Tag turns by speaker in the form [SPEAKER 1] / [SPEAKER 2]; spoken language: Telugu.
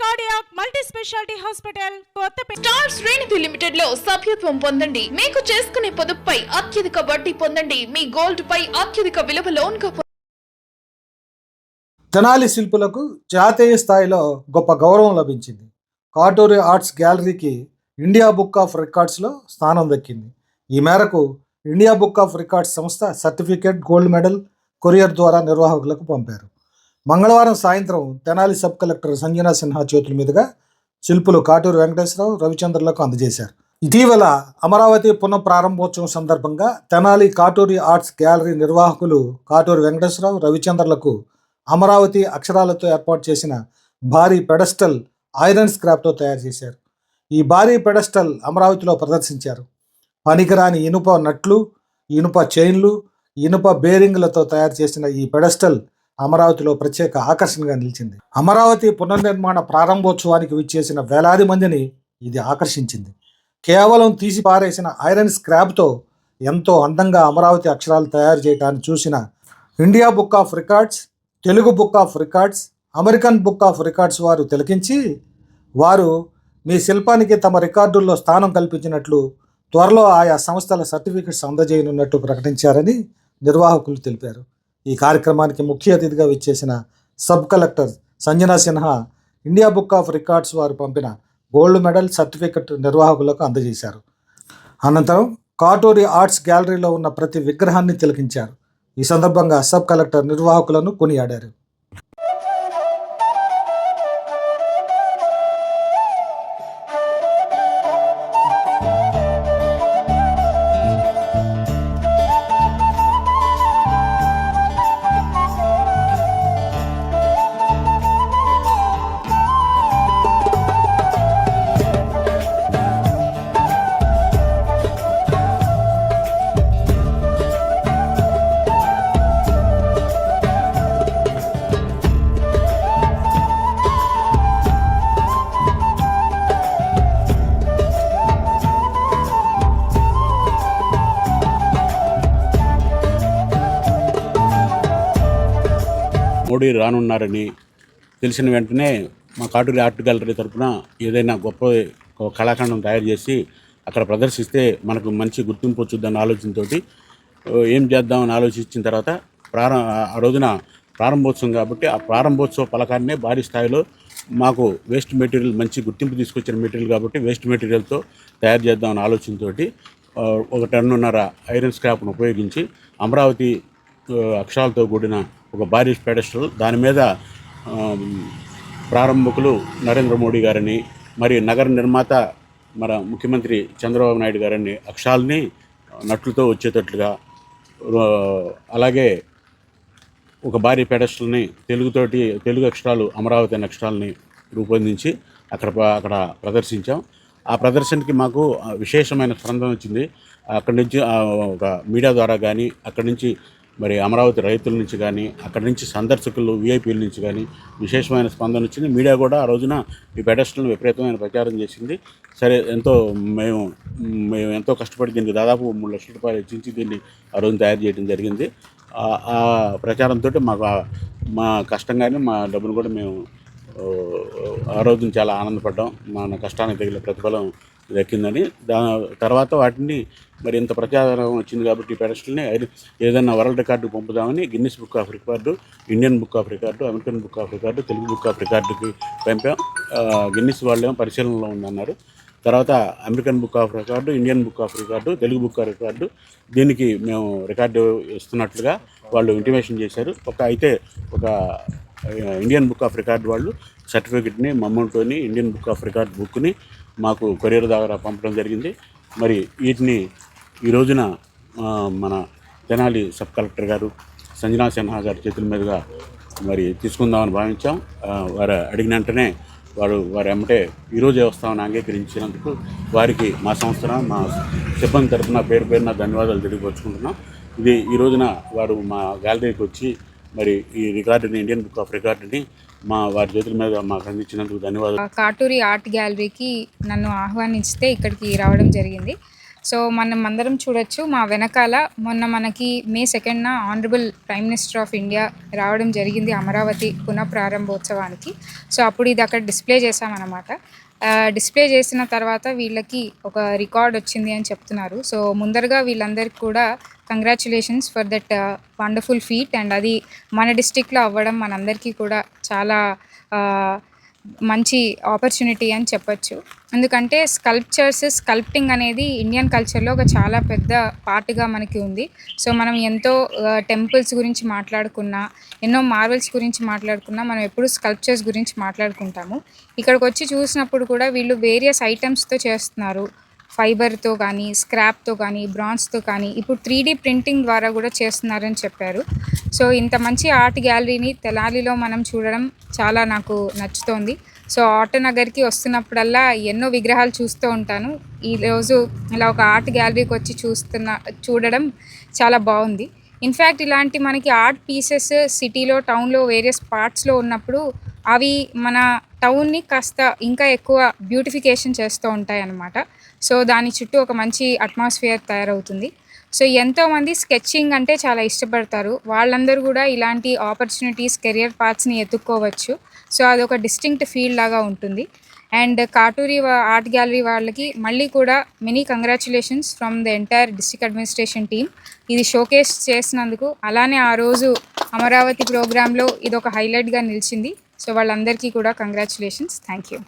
[SPEAKER 1] Cardiac multi speciality hospital Kothapeta
[SPEAKER 2] star శ్రేణిధి లిమిటెడ్లో సభ్యత్వం పొందండి. మీకు చేసుకునే పొదుపుపై అత్యధిక వడ్డీ పొందండి. మీ గోల్డ్ పై అత్యధిక విలువ లోన్గా
[SPEAKER 3] తెనాలి శిల్పులకు జాతీయ స్థాయిలో గొప్ప గౌరవం లభించింది. కాటూరి ఆర్ట్స్ గ్యాలరీకి ఇండియా బుక్ ఆఫ్ రికార్డ్స్లో స్థానం దక్కింది. ఈ మేరకు ఇండియా బుక్ ఆఫ్ రికార్డ్స్ సంస్థ సర్టిఫికేట్ గోల్డ్ మెడల్ కొరియర్ ద్వారా నిర్వాహకులకు పంపారు. మంగళవారం సాయంత్రం తెనాలి సబ్ కలెక్టర్ సంజనా సిన్హా చేతుల మీదుగా శిల్పులు కాటూరి వెంకటేశ్వరరావు రవిచంద్రులకు అందజేశారు. ఇటీవల అమరావతి పునః ప్రారంభోత్సవం సందర్భంగా తెనాలి కాటూరి ఆర్ట్స్ గ్యాలరీ నిర్వాహకులు కాటూరి వెంకటేశ్వరరావు రవిచంద్రులకు అమరావతి అక్షరాలతో ఏర్పాటు చేసిన భారీ పెడస్టల్ ఐరన్ స్క్రాప్తో తయారు చేశారు. ఈ భారీ పెడస్టల్ అమరావతిలో ప్రదర్శించారు. పనికిరాని ఇనుప నట్లు ఇనుప చైన్లు ఇనుప బేరింగ్లతో తయారు చేసిన ఈ పెడస్టల్ అమరావతిలో ప్రత్యేక ఆకర్షణగా నిలిచింది. అమరావతి పునర్నిర్మాణ ప్రారంభోత్సవానికి విచ్చేసిన వేలాది మందిని ఇది ఆకర్షించింది. కేవలం తీసి పారేసిన ఐరన్ స్క్రాప్తో ఎంతో అందంగా అమరావతి అక్షరాలు తయారు చేయడాన్ని చూసిన India book of records Telugu book of records American book of records వారు తిలకించి వారు మీ శిల్పానికి తమ రికార్డుల్లో స్థానం కల్పించినట్లు త్వరలో ఆయా సంస్థల సర్టిఫికెట్స్ అందజేయనున్నట్టు ప్రకటించారని నిర్వాహకులు తెలిపారు. ఈ కార్యక్రమానికి ముఖ్య అతిథిగా విచ్చేసిన sub collector Sanjana Sinha India book of records వారు పంపిన గోల్డ్ మెడల్ సర్టిఫికెట్ నిర్వాహకులకు అందజేశారు. అనంతరం కాటోరి ఆర్ట్స్ గ్యాలరీలో ఉన్న ప్రతి విగ్రహాన్ని తిలకించారు. ఈ సందర్భంగా సబ్ కలెక్టర్ నిర్వాహకులను కొనియాడారు.
[SPEAKER 4] మోడీ రానున్నారని తెలిసిన వెంటనే మా కాటూరి ఆర్ట్ గ్యాలరీ తరపున ఏదైనా గొప్ప కళాఖండం తయారు చేసి అక్కడ ప్రదర్శిస్తే మనకు మంచి గుర్తింపు వచ్చుద్దన్న ఆలోచనతో ఏం చేద్దామని ఆలోచించిన తర్వాత ప్రారం ఆ రోజున ప్రారంభోత్సవం కాబట్టి ఆ ప్రారంభోత్సవ పలకాన్నే భారీ స్థాయిలో మాకు వేస్ట్ మెటీరియల్ మంచి గుర్తింపు తీసుకొచ్చిన మెటీరియల్ కాబట్టి వేస్ట్ మెటీరియల్తో తయారు చేద్దామని ఆలోచనతోటి ఒక టన్నున్నర ఐరన్ స్క్రాప్ను ఉపయోగించి అమరావతి అక్షరాలతో కూడిన ఒక భారీ పెడస్టల్. దాని మీద ప్రారంభకులు నరేంద్ర మోడీ గారని మరి నగర నిర్మాత మన ముఖ్యమంత్రి చంద్రబాబు నాయుడు గారని అక్షరాలని నట్లతో వచ్చేటట్లుగా అలాగే ఒక భారీ పెడస్టల్ని తెలుగుతోటి తెలుగు అక్షరాలు అమరావతి అనే అక్షరాలని రూపొందించి అక్కడ అక్కడ ప్రదర్శించాం. ఆ ప్రదర్శనకి మాకు విశేషమైన స్పందన వచ్చింది. అక్కడి నుంచి ఒక మీడియా ద్వారా కానీ అక్కడి నుంచి మరి అమరావతి రైతుల నుంచి కానీ అక్కడి నుంచి సందర్శకులు వీఐపీల నుంచి కానీ విశేషమైన స్పందన వచ్చింది. మీడియా కూడా ఆ రోజున ఈ పెడస్టల్ని విపరీతమైన ప్రచారం చేసింది. సరే ఎంతో మేము మేము ఎంతో కష్టపడి దీనికి దాదాపు మూడు లక్షల రూపాయలు వెచ్చించి దీన్ని ఆ రోజున తయారు చేయడం జరిగింది. ఆ- ప్రచారంతో మాకు మా కష్టంగానే మా డబ్బును కూడా మేము ఆ రోజున చాలా ఆనందపడ్డాం. మన కష్టానికి తగిన ప్రతిఫలం దక్కిందని. దా తర్వాత వాటిని మరి ఇంత ప్రచారం వచ్చింది కాబట్టి పెడస్టల్ని ఏదైనా world record పంపుదామని Guinness book of record Indian book of record American book of record Telugu book of రికార్డుకి పంపాం. గిన్నిస్ వాళ్ళేమో పరిశీలనలో ఉందన్నారు. తర్వాత American book of record Indian book of record Telugu book of record దీనికి మేము రికార్డు ఇస్తున్నట్లుగా వాళ్ళు ఇంటిమేషన్ చేశారు. ఒక అయితే ఒక ఇండియన్ బుక్ ఆఫ్ రికార్డు వాళ్ళు సర్టిఫికెట్ని మమ్మల్తోని ఇండియన్ బుక్ ఆఫ్ రికార్డ్ బుక్ని మాకు కొరియర్ ద్వారా పంపడం జరిగింది. మరి వీటిని ఈ రోజున మన తెనాలి సబ్ కలెక్టర్ గారు సంజనా సిన్హా గారి చేతుల మీదుగా మరి తీసుకుందామని భావించాం. వారు అడిగిన వెంటనే వారు వారు ఎమ్మటే ఈరోజే వస్తామని అంగీకరించినందుకు వారికి మా సంస్థన మా సిబ్బంది తరఫున పేరు పేరున ధన్యవాదాలు తెలియపరుచుకుంటున్నాం. ఇది ఈ రోజున వారు మా గ్యాలరీకి వచ్చి మరి ఈ రికార్డుని ఇండియన్ బుక్ ఆఫ్ రికార్డుని మా వారి చేతుల మీద మాకు అందించినందుకు ధన్యవాదాలు.
[SPEAKER 5] కాటూరి ఆర్ట్ గ్యాలరీకి నన్ను ఆహ్వానించితే ఇక్కడికి రావడం జరిగింది. సో మనం అందరం చూడొచ్చు మా వెనకాల మొన్న మనకి May సెకండ్న honourable prime minister of India రావడం జరిగింది అమరావతి పునఃప్రారంభోత్సవానికి. సో అప్పుడు ఇది అక్కడ డిస్ప్లే చేశామన్నమాట. డిస్ప్లే చేసిన తర్వాత వీళ్ళకి ఒక రికార్డ్ వచ్చింది అని చెప్తున్నారు. సో ముందరగా వీళ్ళందరికీ కూడా congratulations for that uh, wonderful feat. And అది మన డిస్టిక్లో అవ్వడం మనందరికీ కూడా చాలా uh, మంచి ఆపర్చునిటీ అని చెప్పచ్చు. ఎందుకంటే స్కల్ప్చర్స్ స్కల్ప్టింగ్ అనేది ఇండియన్ కల్చర్లో ఒక చాలా పెద్ద పార్ట్గా మనకి ఉంది. సో మనం ఎంతో uh, టెంపుల్స్ గురించి మాట్లాడుకున్నా ఎన్నో మార్వెల్స్ గురించి మాట్లాడుకున్నా మనం ఎప్పుడు స్కల్ప్చర్స్ గురించి మాట్లాడుకుంటాము. ఇక్కడికి వచ్చి చూసినప్పుడు కూడా వీళ్ళు వేరియస్ ఐటమ్స్తో చేస్తున్నారు. ఫైబర్తో కానీ స్క్రాప్తో కానీ బ్రాన్స్తో కానీ ఇప్పుడు త్రీ డీ ప్రింటింగ్ ద్వారా కూడా చేస్తున్నారని చెప్పారు. సో ఇంత మంచి ఆర్ట్ గ్యాలరీని తెలాలిలో మనం చూడడం చాలా నాకు నచ్చుతోంది. సో ఆటోనగర్కి వస్తున్నప్పుడల్లా ఎన్నో విగ్రహాలు చూస్తూ ఉంటాను. ఈరోజు ఇలా ఒక ఆర్ట్ గ్యాలరీకి వచ్చి చూస్తున్న చూడడం చాలా బాగుంది. ఇన్ఫ్యాక్ట్ ఇలాంటి మనకి ఆర్ట్ పీసెస్ సిటీలో టౌన్లో వేరియస్ పార్ట్స్లో ఉన్నప్పుడు అవి మన టౌన్ని కాస్త ఇంకా ఎక్కువ బ్యూటిఫికేషన్ చేస్తూ ఉంటాయి అన్నమాట సో దాని చుట్టూ ఒక మంచి అట్మాస్ఫియర్ తయారవుతుంది. సో ఎంతోమంది స్కెచింగ్ అంటే చాలా ఇష్టపడతారు. వాళ్ళందరూ కూడా ఇలాంటి ఆపర్చునిటీస్ కెరియర్ పాత్స్ని ఎత్తుక్కోవచ్చు. సో అదొక డిస్టింక్ట్ ఫీల్డ్ లాగా ఉంటుంది. అండ్ కాటూరి వా- ఆర్ట్ గ్యాలరీ వాళ్ళకి మళ్ళీ కూడా many congratulations from the entire district administration team. ఇది షోకేస్ చేసినందుకు అలానే ఆ రోజు అమరావతి ప్రోగ్రాంలో ఇది ఒక హైలైట్గా నిలిచింది. సో వాళ్ళందరికీ కూడా కంగ్రాచులేషన్స్. Thank you.